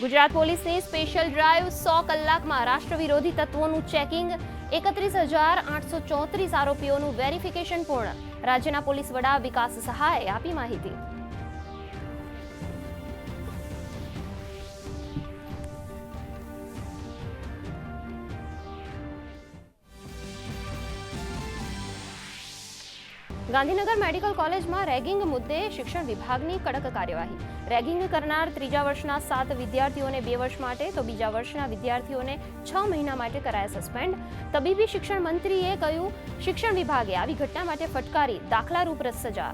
ગુજરાત પોલીસની special drive સો કલાકમાં રાષ્ટ્ર વિરોધી તત્વોનું ચેકિંગ, એકત્રીસ હજાર આઠસો ચોત્રીસ આરોપીઓનું વેરિફિકેશન પૂર્ણ. રાજ્યના પોલીસ વડા વિકાસ સહાયે આપી માહિતી. ગાંધીનગર મેડિકલ કોલેજમાં રેગિંગ મુદ્દે શિક્ષણ વિભાગની કડક કાર્યવાહી. રેગિંગ કરનાર ત્રીજા વર્ષના સાત વિદ્યાર્થીઓને બે વર્ષ માટે, તો બીજા વર્ષના વિદ્યાર્થીઓને છ મહિના માટે કરાયા સસ્પેન્ડ. તબીબી શિક્ષણ મંત્રીએ કહ્યું, શિક્ષણ વિભાગે આવી ઘટના માટે ફટકારી દાખલારૂપ સજા.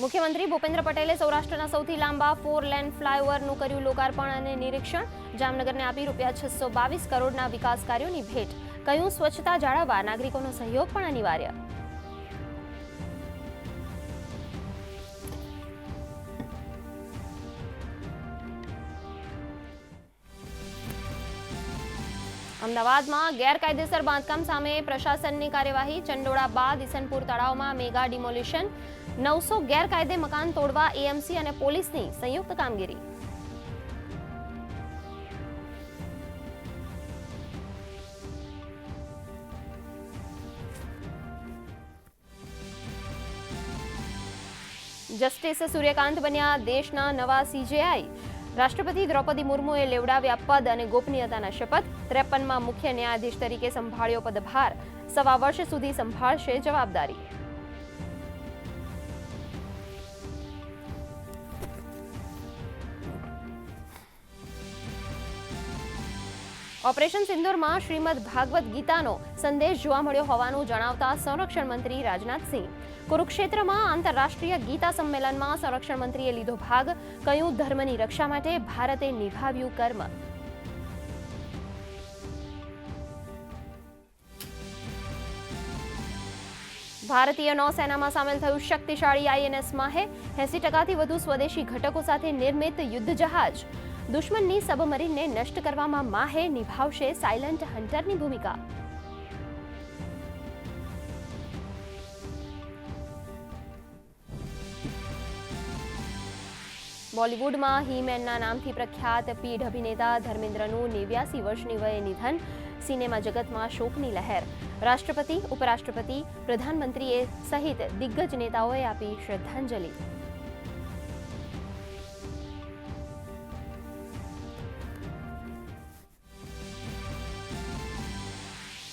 મુખ્યમંત્રી ભૂપેન્દ્ર પટેલે સૌરાષ્ટ્રના સૌથી લાંબા ફોર લેન ફ્લાયઓવરનું કર્યું લોકાર્પણ અને નિરીક્ષણ. જામનગરને આપી રૂપિયા છસો બાવીસ કરોડના વિકાસ કાર્યોની ભેટ. કહ્યું, સ્વચ્છતા જાળવવા નાગરિકોનો સહયોગ પણ અનિવાર્ય. અમદાવાદમાં ગેરકાયદેસર બાંધકામ સામે પ્રશાસનની કાર્યવાહી. ચંડોળા બાદ ઇસનપુર તળાવમાં મેગા ડિમોલિશન. નવસો ગેરકાયદે મકાન તોડવા એએમસી અને પોલીસની સંયુક્ત કામગીરી. જસ્ટિસ સૂર્યકાંત બન્યા દેશના નવા સીજેઆઈ રાષ્ટ્રપતિ દ્રૌપદી મુર્મુએ લેવડાવ્યા પદ અને ગોપનીયતાના શપથ, ત્રેપનમાં મુખ્ય ન્યાયાધીશ તરીકે સંભાળ્યો પદભાર. સવા વર્ષ સુધી સંભાળશે જવાબદારી. ઓપરેશન સિંદુરમાં શ્રીમદ ભાગવત ગીતાનો સંદેશ જોવા મળ્યો હોવાનું જણાવતા સંરક્ષણ મંત્રી રાજનાથસિંહ કુરુક્ષેત્રમાં આંતરરાષ્ટ્રીય ગીતા સંમેલનમાં સંરક્ષણ મંત્રીએ લીધો ભાગ. કયું ધર્મની રક્ષા માટે ભારતે નિભાવ્યું કર્મ. ભારતીય નૌસેનામાં સામેલ થયું શક્તિશાળી આઈએનએસ માહે એસી ટકાથી વધુ સ્વદેશી ઘટકો સાથે નિર્મિત યુદ્ધ જહાજ. દુશ્મનની સબમરીનને નષ્ટ કરવામાં માહે નિભાવશે સાયલન્ટ હન્ટરની ભૂમિકા. બોલિવૂડમાં હીમેનના નામથી પ્રખ્યાત પીઢ અભિનેતા ધર્મેન્દ્રનું નેવ્યાસી વર્ષની વયે નિધન સિનેમા જગતમાં શોકની લહેર. રાષ્ટ્રપતિ, ઉપરાષ્ટ્રપતિ, પ્રધાનમંત્રીએ સહિત દિગ્ગજ નેતાઓએ આપી શ્રદ્ધાંજલિ.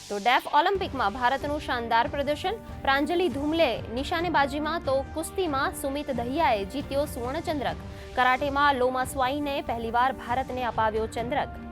તો ડેફ ઓલિમ્પિકમાં ભારતનું શાનદાર પ્રદર્શન. પ્રાંજલિ ધુમલે નિશાનેબાજીમાં તો કુસ્તીમાં સુમિત દહિયાએ જીત્યો સુવર્ણચંદ્રક કરાટેમાં લોમા સ્વાઈને પહેલીવાર ભારતને અપાવ્યો ચંદ્રક.